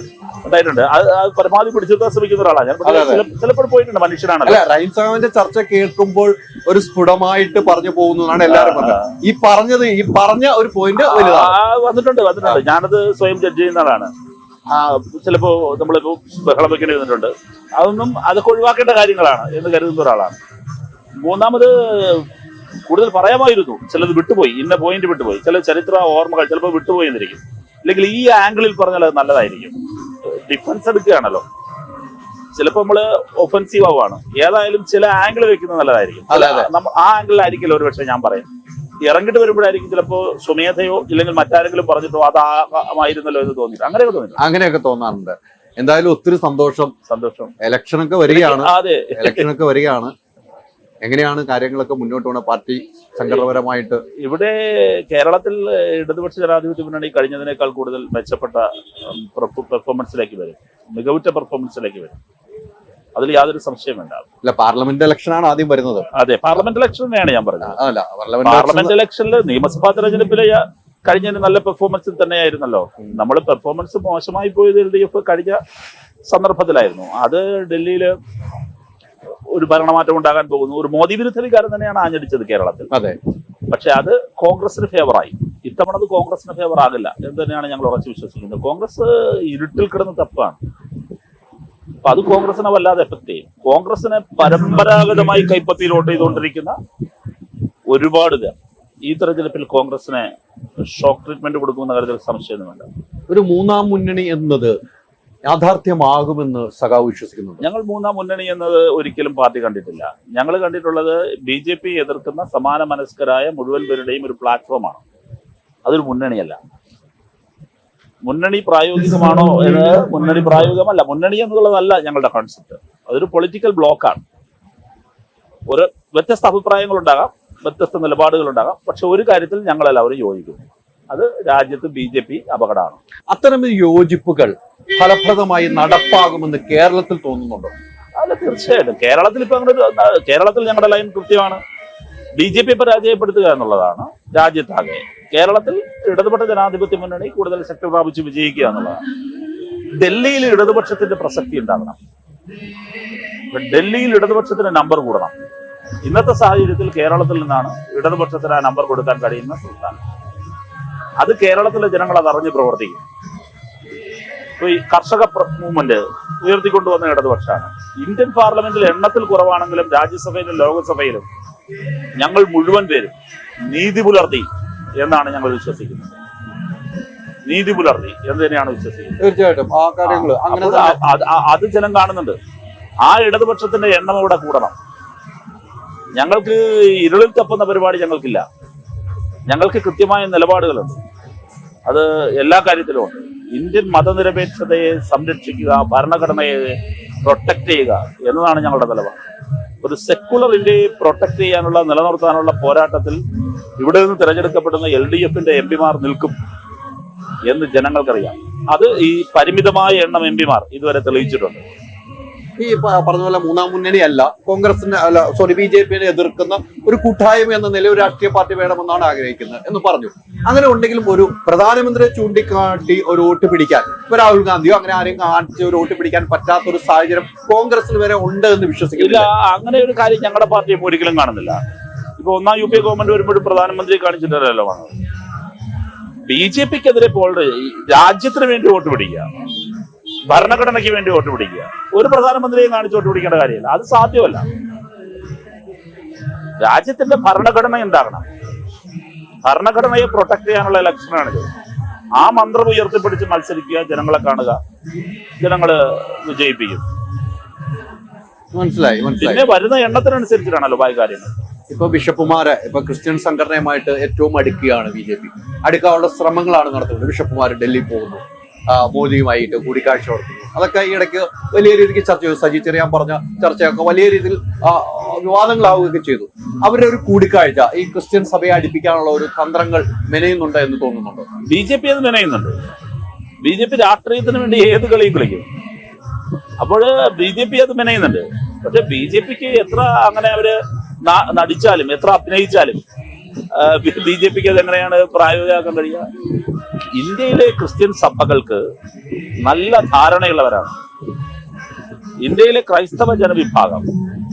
ഉണ്ടായിട്ടുണ്ട്. അത് അത് പരമാവധി പിടിച്ചെടുക്കാൻ ശ്രമിക്കുന്ന ഒരാളാണ്. ഞാൻ. ചില- ചിലപ്പോൾ പോയിട്ടുണ്ട് മനുഷ്യനാണല്ലോ. അല്ല ചർച്ച കേൾക്കുമ്പോൾ ഒരു സ്ഫുടമായിട്ട് പറഞ്ഞു പോകുന്നതാണ് എല്ലാവരും പറഞ്ഞത്. ഈ പറഞ്ഞത് ഈ പറഞ്ഞ ഒരു പോയിന്റ് വലുതാണ്. വന്നിട്ടുണ്ട് വന്നിട്ടുണ്ട്. ഞാനത് സ്വയം ജഡ്ജ് ചെയ്യുന്ന ആളാണ്. ആ ചിലപ്പോ നമ്മളിപ്പോ ബഹളം വെക്കേണ്ടി വന്നിട്ടുണ്ട്. അതൊന്നും അതൊക്കെ ഒഴിവാക്കേണ്ട കാര്യങ്ങളാണ് എന്ന് കരുതുന്ന ഒരാളാണ്. മൂന്നാമത് കൂടുതൽ പറയാമായിരുന്നു. ചിലത് വിട്ടുപോയി. ഇന്ന പോയിന്റ് വിട്ടുപോയി. ചില ചരിത്ര ഓർമ്മകൾ ചിലപ്പോൾ വിട്ടുപോയി എന്നിരിക്കും. അല്ലെങ്കിൽ ഈ ആംഗിളിൽ പറഞ്ഞാൽ അത് നല്ലതായിരിക്കും. ഡിഫൻസ് എടുക്കുകയാണല്ലോ. ചിലപ്പോൾ നമ്മൾ ഒഫൻസീവ് ആവുകയാണ് ഏതായാലും ചില ആംഗിൾ വെക്കുന്നത് നല്ലതായിരിക്കും. ആ ആംഗിളിലായിരിക്കില്ല ഒരു പക്ഷേ ഞാൻ പറയാം. ഇറങ്ങിട്ട് വരുമ്പോഴായിരിക്കും ചിലപ്പോ സ്വമേധയോ ഇല്ലെങ്കിൽ മറ്റാരെങ്കിലും പറഞ്ഞിട്ടോ അതായിരുന്നല്ലോ എന്ന് തോന്നി അങ്ങനെയൊക്കെ തോന്നി അങ്ങനെയൊക്കെ തോന്നാറുണ്ട്. എന്തായാലും ഒത്തിരി സന്തോഷം. സന്തോഷം. ഇലക്ഷനൊക്കെ വരികയാണ്. അതെ. ഇലക്ഷനൊക്കെ വരികയാണ്. എങ്ങനെയാണ് കാര്യങ്ങളൊക്കെ മുന്നോട്ട് പോകുന്ന പാർട്ടി സംഘടനപരമായിട്ട്? ഇവിടെ കേരളത്തിൽ ഇടതുപക്ഷ ജനാധിപത്യ മുന്നണി കഴിഞ്ഞതിനേക്കാൾ കൂടുതൽ മെച്ചപ്പെട്ട പെർഫോമൻസിലേക്ക് വരും. മികവുറ്റ പെർഫോമൻസിലേക്ക് വരും. അതിൽ യാതൊരു സംശയം വേണ്ട. അല്ല പാർലമെന്റ് ഇലക്ഷനാണ് ആദ്യം വരുന്നത്. അതെ പാർലമെന്റ് ഇലക്ഷൻ തന്നെയാണ് ഞാൻ പറഞ്ഞത് അല്ല പാർലമെന്റ് ഇലക്ഷനിൽ നിയമസഭാ തെരഞ്ഞെടുപ്പിലെ കഴിഞ്ഞ നല്ല പെർഫോമൻസിൽ തന്നെയായിരുന്നല്ലോ. നമ്മൾ പെർഫോമൻസ് മോശമായി പോയത് എൽ ഡി എഫ് കഴിഞ്ഞ സന്ദർഭത്തിലായിരുന്നു. അത് ഡൽഹിയിൽ ഒരു ഭരണമാറ്റം ഉണ്ടാകാൻ പോകുന്നു. ഒരു മോദി വിരുദ്ധ വികാരം തന്നെയാണ് ആഞ്ഞടിച്ചത് കേരളത്തിൽ. അതെ. പക്ഷെ അത് കോൺഗ്രസിന് ഫേവറായി. ഇത്തവണ അത് കോൺഗ്രസിന് ഫേവർ ആകില്ല എന്ന് തന്നെയാണ് ഞങ്ങൾ ഉറച്ചു വിശ്വസിക്കുന്നത്. കോൺഗ്രസ് ഇരുട്ടിൽ കിടന്ന് തപ്പാണ്. അപ്പൊ അത് കോൺഗ്രസിനെ വല്ലാതെ എഫക്ട് ചെയ്യും. കോൺഗ്രസിനെ പരമ്പരാഗതമായി കൈപ്പത്തിയിലോട്ട് ചെയ്തുകൊണ്ടിരിക്കുന്ന ഒരുപാട് പേർ ഈ തെരഞ്ഞെടുപ്പിൽ കോൺഗ്രസിനെ ഷോക്ക് ട്രീറ്റ്മെന്റ് കൊടുക്കുമെന്ന കാര്യത്തിൽ സംശയമൊന്നുമില്ല. ഒരു മൂന്നാം മുന്നണി എന്നത് യാഥാർത്ഥ്യമാകുമെന്ന് സഖാവ് വിശ്വസിക്കുന്നു ഞങ്ങൾ മൂന്നാം മുന്നണി എന്നത് ഒരിക്കലും പാർട്ടി കണ്ടിട്ടില്ല. ഞങ്ങൾ കണ്ടിട്ടുള്ളത് ബി ജെ പി എതിർക്കുന്ന സമാന മനസ്കരായ മുഴുവൻ പേരുടെയും ഒരു പ്ലാറ്റ്ഫോമാണ്. അതൊരു മുന്നണിയല്ല. മുന്നണി പ്രായോഗികമാണോ എന്ന് മുന്നണി പ്രായോഗികമല്ല. മുന്നണി എന്നുള്ളതല്ല ഞങ്ങളുടെ കോൺസെപ്റ്റ് അതൊരു പൊളിറ്റിക്കൽ ബ്ലോക്കാണ് ഒരു വ്യത്യസ്ത അഭിപ്രായങ്ങളുണ്ടാകാം വ്യത്യസ്ത നിലപാടുകളുണ്ടാകാം. പക്ഷെ ഒരു കാര്യത്തിൽ ഞങ്ങളെല്ലാവരും യോജിക്കുന്നു. അത് രാജ്യത്ത് ബി ജെ പി അപകടമാണ്. അത്തരം യോജിപ്പുകൾ ഫലപ്രദമായി നടപ്പാകുമെന്ന് കേരളത്തിൽ തോന്നുന്നുണ്ടോ? അല്ല തീർച്ചയായിട്ടും. കേരളത്തിൽ ഇപ്പൊ അങ്ങനെ ഒരു കേരളത്തിൽ ഞങ്ങളുടെ ലൈൻ കൃത്യമാണ്. ബി ജെ പി പരാജയപ്പെടുത്തുക എന്നുള്ളതാണ് രാജ്യത്താകെ. കേരളത്തിൽ ഇടതുപക്ഷ ജനാധിപത്യ മുന്നണി കൂടുതൽ ശക്തി പ്രാപിച്ച് വിജയിക്കുക എന്നുള്ളതാണ്. ഡൽഹിയിൽ ഇടതുപക്ഷത്തിന്റെ പ്രസക്തി ഉണ്ടാകണം. ഡൽഹിയിൽ ഇടതുപക്ഷത്തിന്റെ നമ്പർ കൂടണം. ഇന്നത്തെ സാഹചര്യത്തിൽ കേരളത്തിൽ നിന്നാണ് ഇടതുപക്ഷത്തിന് ആ നമ്പർ കൊടുക്കാൻ കഴിയുന്ന സംസ്ഥാനം അത് കേരളത്തിലെ ജനങ്ങൾ അത് അറിഞ്ഞ് പ്രവർത്തിക്കും. ഇപ്പൊ ഈ കർഷക മൂവ്മെന്റ് ഉയർത്തിക്കൊണ്ടുവന്ന ഇടതുപക്ഷമാണ്. ഇന്ത്യൻ പാർലമെന്റിൽ എണ്ണത്തിൽ കുറവാണെങ്കിലും രാജ്യസഭയിലും ലോകസഭയിലും ഞങ്ങൾ മുഴുവൻ പേരും നീതി പുലർത്തി എന്നാണ് ഞങ്ങൾ വിശ്വസിക്കുന്നത്. നീതി പുലർത്തി എന്ന് തന്നെയാണ് വിശ്വസിക്കുന്നത്. തീർച്ചയായിട്ടും. ആ കാര്യങ്ങൾ അത് ജനം കാണുന്നുണ്ട്. ആ ഇടതുപക്ഷത്തിന്റെ എണ്ണം ഇവിടെ കൂടണം. ഞങ്ങൾക്ക് ഇരുളിൽ തപ്പുന്ന പരിപാടി ഞങ്ങൾക്കില്ല. ഞങ്ങൾക്ക് കൃത്യമായ നിലപാടുകളുണ്ട്. അത് എല്ലാ കാര്യത്തിലും ഉണ്ട്. ഇന്ത്യൻ മതനിരപേക്ഷതയെ സംരക്ഷിക്കുക ഭരണഘടനയെ പ്രൊട്ടക്ട് ചെയ്യുക എന്നതാണ് ഞങ്ങളുടെ നിലപാട്. ഒരു സെക്കുലർ ഇന്ത്യയെ പ്രൊട്ടക്ട് ചെയ്യാനുള്ള നിലനിർത്താനുള്ള പോരാട്ടത്തിൽ ഇവിടെ നിന്ന് തിരഞ്ഞെടുക്കപ്പെടുന്ന എൽ ഡി എഫിന്റെ എം പിമാർ നിൽക്കും എന്ന് ജനങ്ങൾക്കറിയാം. അത് ഈ പരിമിതമായ എണ്ണം എം പിമാർ ഇതുവരെ തെളിയിച്ചിട്ടുണ്ട്. ഈ പറഞ്ഞ പോലെ മൂന്നാം മുന്നണി അല്ല കോൺഗ്രസിനെ അല്ല സോറി ബി ജെ പിന്നെ എതിർക്കുന്ന ഒരു കൂട്ടായ്മ എന്ന നിലയിൽ ഒരു രാഷ്ട്രീയ പാർട്ടി വേണമെന്നാണ് ആഗ്രഹിക്കുന്നത് എന്ന് പറഞ്ഞു. അങ്ങനെ ഉണ്ടെങ്കിലും ഒരു പ്രധാനമന്ത്രിയെ ചൂണ്ടിക്കാട്ടി ഒരു വോട്ട് പിടിക്കാൻ ഇപ്പൊ രാഹുൽ ഗാന്ധിയോ അങ്ങനെ ആരെയും കാണിച്ച് ഒരു വോട്ട് പിടിക്കാൻ പറ്റാത്ത ഒരു സാഹചര്യം കോൺഗ്രസിന് വരെ ഉണ്ട് എന്ന് വിശ്വസിക്കില്ല അങ്ങനെ ഒരു കാര്യം ഞങ്ങളുടെ പാർട്ടി ഒരിക്കലും കാണുന്നില്ല. ഇപ്പൊ ഒന്നാം യു പി എ ഗവൺമെന്റ് വരുമ്പോഴും പ്രധാനമന്ത്രിയെ കാണിച്ചിട്ടല്ലോ ബി ജെ പിക്കെതിരെ പോലെ രാജ്യത്തിന് വേണ്ടി വോട്ട് പിടിക്കുക. ഭരണഘടനയ്ക്ക് വേണ്ടി വോട്ട് പിടിക്കുക. ഒരു പ്രധാനമന്ത്രിയെ കാണിച്ച് വോട്ട് പിടിക്കേണ്ട കാര്യമില്ല. അത് സാധ്യമല്ല. രാജ്യത്തിന്റെ ഭരണഘടന എന്താകണം? ഭരണഘടനയെ പ്രൊട്ടക്ട് ചെയ്യാനുള്ള ഇലക്ഷനാണിത് ആ മന്ത്രം ഉയർത്തിപ്പിടിച്ച് മത്സരിക്കുക ജനങ്ങളെ കാണുക ജനങ്ങൾ വിജയിപ്പിക്കും. മനസ്സിലായി പിന്നെ വരുന്ന എണ്ണത്തിനനുസരിച്ചിട്ടാണല്ലോ ബാക്കി കാര്യങ്ങൾ. ഇപ്പൊ ബിഷപ്പുമാരെ ഇപ്പൊ ക്രിസ്ത്യൻ സംഘടനയുമായിട്ട് ഏറ്റവും അടുക്കുകയാണ് ബി ജെ പി. അടുക്കാനുള്ള ശ്രമങ്ങളാണ് നടത്തുന്നത്. ബിഷപ്പുമാർ ഡൽഹി പോകുന്നു. ആ, മോദിയുമായിട്ട് കൂടിക്കാഴ്ച നടത്തുന്നു. അതൊക്കെ ഈ ഇടയ്ക്ക് വലിയ രീതിക്ക് ചർച്ച ചെയ്തു. സജി ചെറിയാൻ പറഞ്ഞ ചർച്ചയൊക്കെ വലിയ രീതിയിൽ വിവാദങ്ങളാവുകയൊക്കെ ചെയ്തു. അവരുടെ ഒരു കൂടിക്കാഴ്ച ഈ ക്രിസ്ത്യൻ സഭയെ അടുപ്പിക്കാനുള്ള ഒരു തന്ത്രങ്ങൾ മെനയുന്നുണ്ട് എന്ന് തോന്നുന്നുണ്ട്? ബി ജെ പി അത് മെനയുന്നുണ്ട്. ബി ജെ പി രാഷ്ട്രീയത്തിന് വേണ്ടി ഏത് കളിയും കളിക്കും. അപ്പോൾ ബി ജെ പി അത് മെനയുന്നുണ്ട്. പക്ഷെ ബി ജെ പിക്ക് എത്ര അങ്ങനെ അവർ നടിച്ചാലും എത്ര അഭിനയിച്ചാലും ബി ജെ പിക്ക് അത് എങ്ങനെയാണ് പ്രായോഗികമാക്കാൻ കഴിയുക? ഇന്ത്യയിലെ ക്രിസ്ത്യൻ സഭകൾക്ക് നല്ല ധാരണയുള്ളവരാണ്. ഇന്ത്യയിലെ ക്രൈസ്തവ ജനവിഭാഗം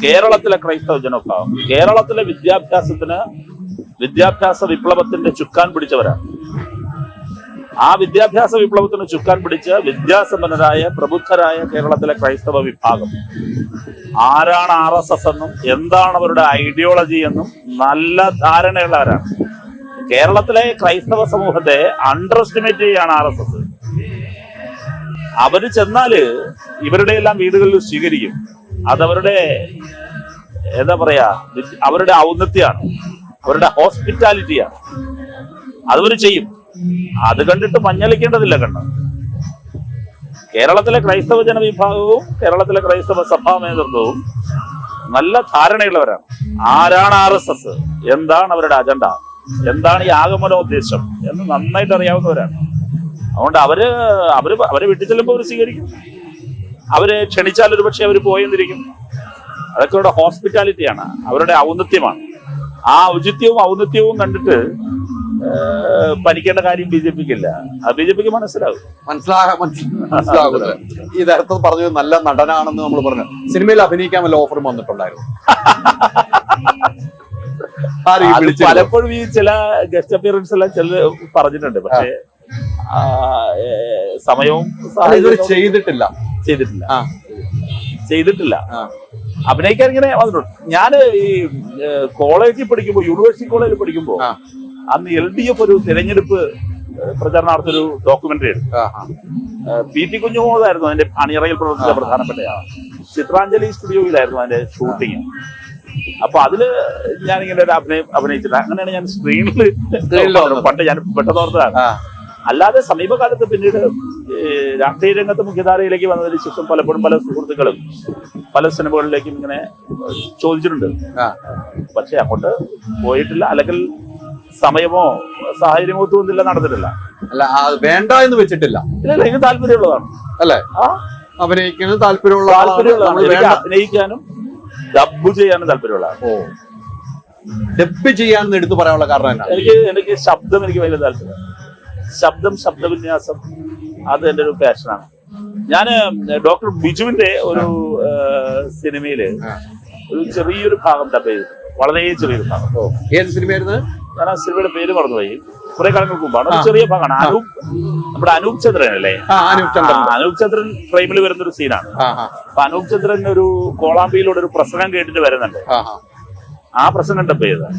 കേരളത്തിലെ ക്രൈസ്തവ ജനവിഭാഗം കേരളത്തിലെ വിദ്യാഭ്യാസത്തിന് വിദ്യാഭ്യാസ വിപ്ലവത്തിന്റെ ചുക്കാൻ പിടിച്ചവരാണ്. ആ വിദ്യാഭ്യാസ വിപ്ലവത്തിന് ചുക്കാൻ പിടിച്ച് വിദ്യാസമ്പന്നരായ പ്രബുദ്ധരായ കേരളത്തിലെ ക്രൈസ്തവ വിഭാഗം. ആരാണ് ആർ എസ് എസ് എന്നും എന്താണ് അവരുടെ ഐഡിയോളജി എന്നും നല്ല ധാരണയുള്ളവരാണ് കേരളത്തിലെ ക്രൈസ്തവ സമൂഹത്തെ അണ്ടർ എസ്റ്റിമേറ്റ് ചെയ്യാണ് ആർ എസ് എസ്. അവർ ചെന്നാൽ ഇവരുടെ എല്ലാം വീടുകളിൽ സ്വീകരിക്കും. അതവരുടെ എന്താ പറയാ അവരുടെ ഔന്നത്യാണ് അവരുടെ ഹോസ്പിറ്റാലിറ്റിയാണ് അതവർ ചെയ്യും. അത് കണ്ടിട്ട് മഞ്ഞളിക്കേണ്ടതില്ല കണ്ണ്. കേരളത്തിലെ ക്രൈസ്തവ ജനവിഭാഗവും കേരളത്തിലെ ക്രൈസ്തവ സഭാ നേതൃത്വവും നല്ല ധാരണയുള്ളവരാണ്. ആരാണ് ആർ എസ് എസ്? എന്താണ് അവരുടെ അജണ്ട? എന്താണ് ഈ ആഗമന ഉദ്ദേശം? എന്ന് നന്നായിട്ട് അറിയാവുന്നവരാണ്. അതുകൊണ്ട് അവർ അവർ അവരെ വീട്ടിൽ ചെല്ലുമ്പോൾ അവർ സ്വീകരിക്കും. അവരെ ക്ഷണിച്ചാൽ ഒരു പക്ഷെ അവർ പോയെന്നിരിക്കും അതൊക്കെ അവരുടെ ഹോസ്പിറ്റാലിറ്റിയാണ്. അവരുടെ ഔന്നത്യമാണ്. ആ ഔചിത്യവും ഔന്നത്യവും കണ്ടിട്ട് ഏഹ്, പനിക്കേണ്ട കാര്യം ബി ജെ പിക്കില്ല. ആ ബി ജെ പിക്ക് മനസ്സിലാവും. മനസ്സിലാകാൻ മനസ്സിലാകുന്നത് ഈ നേരത്തെ പറഞ്ഞു നല്ല നടനാണെന്ന് നമ്മൾ പറഞ്ഞു. സിനിമയിൽ അഭിനയിക്കാൻ വല്ല ഓഫറും വന്നിട്ടുണ്ടായിരുന്നു. പലപ്പോഴും ഈ ചില ഗസ്റ്റ് അപ്പിയറൻസ് എല്ലാം ചില പറഞ്ഞിട്ടുണ്ട്. പക്ഷേ സമയവും അത് ചെയ്തിട്ടില്ല. ചെയ്തിട്ടില്ല. ചെയ്തിട്ടില്ല. അഭിനയിക്കാൻ ഇങ്ങനെ വന്നിട്ടുണ്ട്. ഞാൻ ഈ കോളേജിൽ പഠിക്കുമ്പോൾ യൂണിവേഴ്സിറ്റി കോളേജിൽ പഠിക്കുമ്പോൾ. അന്ന് എൽ ഡി എഫ് ഒരു തെരഞ്ഞെടുപ്പ് പ്രചരണാർത്ഥൊരു പ്രചരണാർത്ഥ ഒരു ഡോക്യുമെന്ററി എടുത്തു പി ടി കുഞ്ഞുമോതായിരുന്നു അതിന്റെ അണിയറയിൽ പ്രവർത്തിച്ച പ്രധാനപ്പെട്ട ചിത്രാഞ്ജലി സ്റ്റുഡിയോയിലായിരുന്നു അതിന്റെ ഷൂട്ടിങ് അപ്പൊ അതിൽ ഞാനിങ്ങനെ ഒരു അഭിനയം അഭിനയിച്ചില്ല അങ്ങനെയാണ് ഞാൻ സ്ക്രീനിൽ. പണ്ട് ഞാൻ പെട്ടെന്നോർത്തതാണ്. അല്ലാതെ സമീപകാലത്ത് പിന്നീട് രാഷ്ട്രീയ രംഗത്ത് മുഖ്യധാരയിലേക്ക് വന്നതിന് ശേഷം പലപ്പോഴും പല സുഹൃത്തുക്കളും പല സിനിമകളിലേക്കും ഇങ്ങനെ ചോദിച്ചിട്ടുണ്ട്. പക്ഷെ അങ്ങോട്ട് പോയിട്ടില്ല. അല്ലെങ്കിൽ സമയമോ സാഹചര്യമോ തോന്നില്ല നടന്നിട്ടില്ല. അല്ല വേണ്ട എന്ന് വെച്ചിട്ടില്ല. ഇല്ല താല്പര്യമുള്ളതാണ്. അല്ലേ? അഭിനയിക്കാനും അഭിനയിക്കുന്നത് താല്പര്യമുള്ള. താല്പര്യമുള്ളതാണ് അഭിനയിക്കാനും ഡബ് ചെയ്യാനും താല്പര്യമുള്ളതാണ് ഓ. ഡബ് ചെയ്യാന്ന് എടുത്തു പറയാനുള്ള കാരണം എന്നാ എനിക്ക് എനിക്ക് ശബ്ദം എനിക്ക് വലിയ താല്പര്യം ശബ്ദം ശബ്ദവിന്യാസം അത് എന്റെ ഒരു പാഷനാണ്. ഞാൻ ഡോക്ടർ ബിജുവിന്റെ ഒരു സിനിമയിൽ ഒരു ചെറിയൊരു ഭാഗം ഡബ് ചെയ്തു വളരെ ചെറിയൊരു ഭാഗം. ഏത് സിനിമയായിരുന്നു? ഞാൻ ആ സിനിമയുടെ പേര് മറന്നുപോയി. കുറെ കാലങ്ങൾക്ക് മുമ്പാണ് ഒരു ചെറിയ ഭാഗമാണ്. അനൂപ് നമ്മുടെ അനൂപ് ചന്ദ്രൻ അല്ലേ? അനൂപ് ചന്ദ്രൻ. ആ, അനൂപ് ചന്ദ്രൻ ഫ്രെയിമിൽ വരുന്ന ഒരു സീനാണ് അപ്പൊ അനൂപ് ചന്ദ്രൻ ഒരു കോളാമ്പിയിലൂടെ ഒരു പ്രസംഗം കേട്ടിട്ട് വരുന്നുണ്ട്. ആ പ്രസംഗം ഡബ് ചെയ്തതാണ്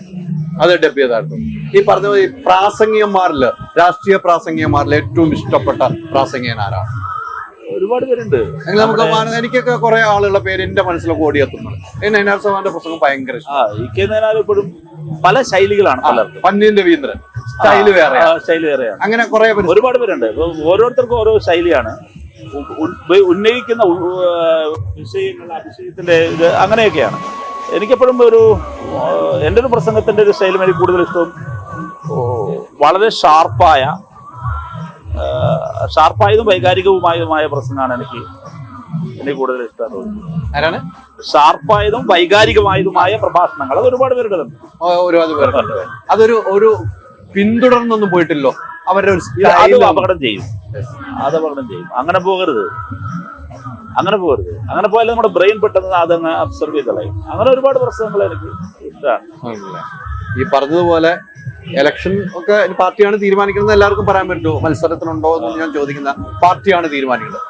അത് ഡബ് ചെയ്തായിരുന്നു. ഈ പറഞ്ഞ ഈ പ്രാസംഗികന്മാരിൽ രാഷ്ട്രീയ പ്രാസംഗികന്മാരിൽ ഏറ്റവും ഇഷ്ടപ്പെട്ട പ്രാസംഗികൻ ആരാണ്? ഒരുപാട് പേരുണ്ട്. നമുക്ക് എനിക്കൊക്കെ കുറെ ആളുകളുടെ പേര് എന്റെ മനസ്സിലൊക്കെ ഓടിയെത്തുന്നുണ്ട്. എന്നെ എൻ ആർ പ്രസംഗം ഭയങ്കര ഇഷ്ടം നായനാർ ഇപ്പോഴും പല ശൈലികളാണ് പലർക്കും. പന്നിയൻ രവീന്ദ്രൻ സ്റ്റൈൽ വേറെ ശൈലി വേറെയാണ്. അങ്ങനെ കുറെ ഒരുപാട് പേരുണ്ട്. ഓരോരുത്തർക്കും ഓരോ ശൈലിയാണ്. ഉന്നയിക്കുന്ന വിഷയങ്ങൾ ആ ഇത് അങ്ങനെയൊക്കെയാണ്. എനിക്കെപ്പോഴും ഒരു എന്റെ ഒരു പ്രസംഗത്തിന്റെ ഒരു ശൈലി എനിക്ക് കൂടുതൽ ഇഷ്ടം വളരെ ഷാർപ്പായ ഷാർപ്പായതും വൈകാരികവുമായതുമായ പ്രസംഗമാണ് എനിക്ക് എനിക്ക് കൂടുതൽ ഇഷ്ടം തോന്നുന്നത് ആരാണ്? ഷാർപ്പായതും വൈകാരികമായതുമായ പ്രഭാഷണങ്ങൾ അത് ഒരുപാട് പേരുടെ ഒരുപാട് പേരുണ്ട്. അതൊരു ഒരു പിന്തുടർന്നൊന്നും പോയിട്ടില്ലോ. അവരുടെ ഒരു അത് അപകടം ചെയ്യും. അത് അപകടം ചെയ്യും. അങ്ങനെ പോകരുത്. അങ്ങനെ പോകരുത്. അങ്ങനെ പോയാലും നമ്മുടെ ബ്രെയിൻ പെട്ടെന്ന് അതങ്ങ് അബ്സർവ് ചെയ്ത് കളയും. അങ്ങനെ ഒരുപാട് പ്രശ്നങ്ങൾ എനിക്ക് ഇഷ്ടമാണ്. ഈ പറഞ്ഞതുപോലെ ഇലക്ഷൻ ഒക്കെ പാർട്ടിയാണ് തീരുമാനിക്കുന്നത് എല്ലാവർക്കും പറയാൻ പറ്റുമോ? മത്സരത്തിനുണ്ടോ എന്ന് ഞാൻ ചോദിക്കുന്ന പാർട്ടിയാണ് തീരുമാനിക്കുന്നത്.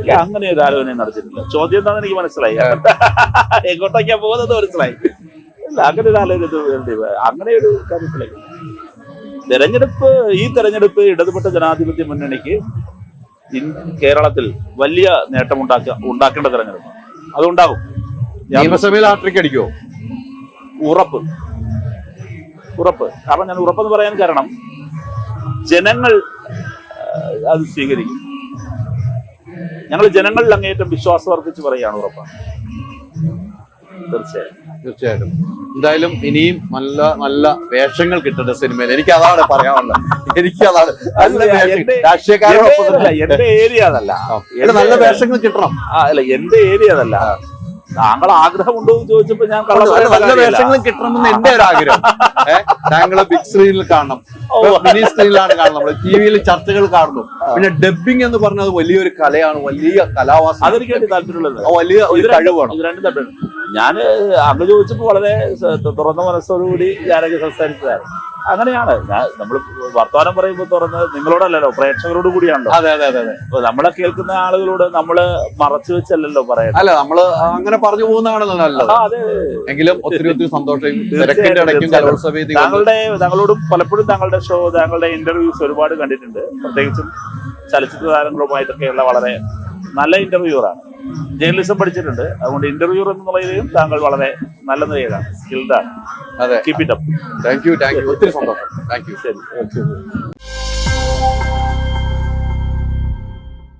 ഇല്ല അങ്ങനെ ഒരു ആലോചന നടത്തിയിട്ടില്ല. ചോദ്യം എന്താണെന്ന് എനിക്ക് മനസ്സിലായി. എങ്ങോട്ടേക്കാ പോകുന്നത് മനസ്സിലായി. ഇല്ല അങ്ങനെ ഒരു ആലോചന അങ്ങനെ ഒരു കാര്യത്തിലേക്ക്. തെരഞ്ഞെടുപ്പ് ഈ തെരഞ്ഞെടുപ്പ് ഇടതുപെട്ട ജനാധിപത്യ മുന്നണിക്ക് കേരളത്തിൽ വലിയ നേട്ടമുണ്ടാക്ക ഉണ്ടാക്കേണ്ട തെരഞ്ഞെടുപ്പ് അതുണ്ടാകും. നിയമസഭയിൽ അടിക്കുമോ ഉറപ്പ്. ഉറപ്പ്. കാരണം ഞാൻ ഉറപ്പെന്ന് പറയാൻ കാരണം ജനങ്ങൾ അത് സ്വീകരിക്കും. ഞങ്ങൾ ജനങ്ങളിൽ അങ്ങേറ്റം വിശ്വാസം അർപ്പിച്ച് പറയുകയാണ് ഉറപ്പാണ് തീർച്ചയായും. തീർച്ചയായിട്ടും. എന്തായാലും ഇനിയും നല്ല നല്ല വേഷങ്ങൾ കിട്ടട്ടെ സിനിമയിൽ എനിക്ക് അതാണ് പറയാനുള്ളത്. എനിക്ക് അതാണ് രാഷ്ട്രീയക്കാരോടൊപ്പം എന്റെ- ഏരിയ അതല്ല. നല്ല വേഷങ്ങൾ കിട്ടണം. അല്ല എന്റെ ഏരിയ അതല്ല. താങ്കൾ ആഗ്രഹമുണ്ടോ എന്ന് ചോദിച്ചപ്പോ ഞാൻ നല്ല. വേഷങ്ങളും കിട്ടണമെന്ന് എന്റെ ഒരു ആഗ്രഹം. താങ്കളെ ബിഗ് സ്ക്രീനിൽ കാണണം. മിനി സ്ക്രീനിലാണ് കാണണം നമ്മൾ ടി വിയിൽ ചർച്ചകൾ കാണുന്നു. പിന്നെ ഡബിങ് എന്ന് പറഞ്ഞത് വലിയൊരു കലയാണ് വലിയ കലാവാസം അതെനിക്ക് വേണ്ടി താല്പര്യമുള്ളത്. വലിയ ഒരു കഴിവാണ് ഇത് രണ്ടും തമ്മിൽ ഞാൻ അങ്ങ് ചോദിച്ചപ്പോ വളരെ തുറന്ന മനസ്സോടുകൂടി ഞാനൊക്കെ സംസാരിച്ചതാണ്. അങ്ങനെയാണ്. ഞാൻ നമ്മൾ വർത്തമാനം പറയുമ്പോൾ തുറന്ന് നിങ്ങളോടല്ലല്ലോ പ്രേക്ഷകരോട് കൂടിയാണല്ലോ. അതെ അതെ അതെ അപ്പൊ നമ്മളെ കേൾക്കുന്ന ആളുകളോട് നമ്മൾ മറച്ചു വെച്ചല്ലല്ലോ പറയുന്നത് അല്ല നമ്മൾ അങ്ങനെ പറഞ്ഞു പോകുന്നതാണല്ലോ നല്ലത്. എങ്കിലും ഒത്തിരി ഒത്തിരി സന്തോഷം. താങ്കളുടെ താങ്കളോടും പലപ്പോഴും താങ്കളുടെ ഷോ താങ്കളുടെ ഇന്റർവ്യൂസ് ഒരുപാട് കണ്ടിട്ടുണ്ട്. പ്രത്യേകിച്ചും ചലച്ചിത്ര താരങ്ങളുമായിട്ടൊക്കെയുള്ള വളരെ നല്ല ഇന്റർവ്യൂറാണ്. ജേർണലിസം പഠിച്ചിട്ടുണ്ട്. അതുകൊണ്ട് ഇന്റർവ്യൂർ എന്നുള്ള താങ്കൾ വളരെ നല്ല നിലയിലാണ്. സ്കിൽഡാണ് അതെ. Keep it up thank you thank you ഒത്തിരി സന്തോഷം. താങ്ക് യു ശരി ഓക്കെ.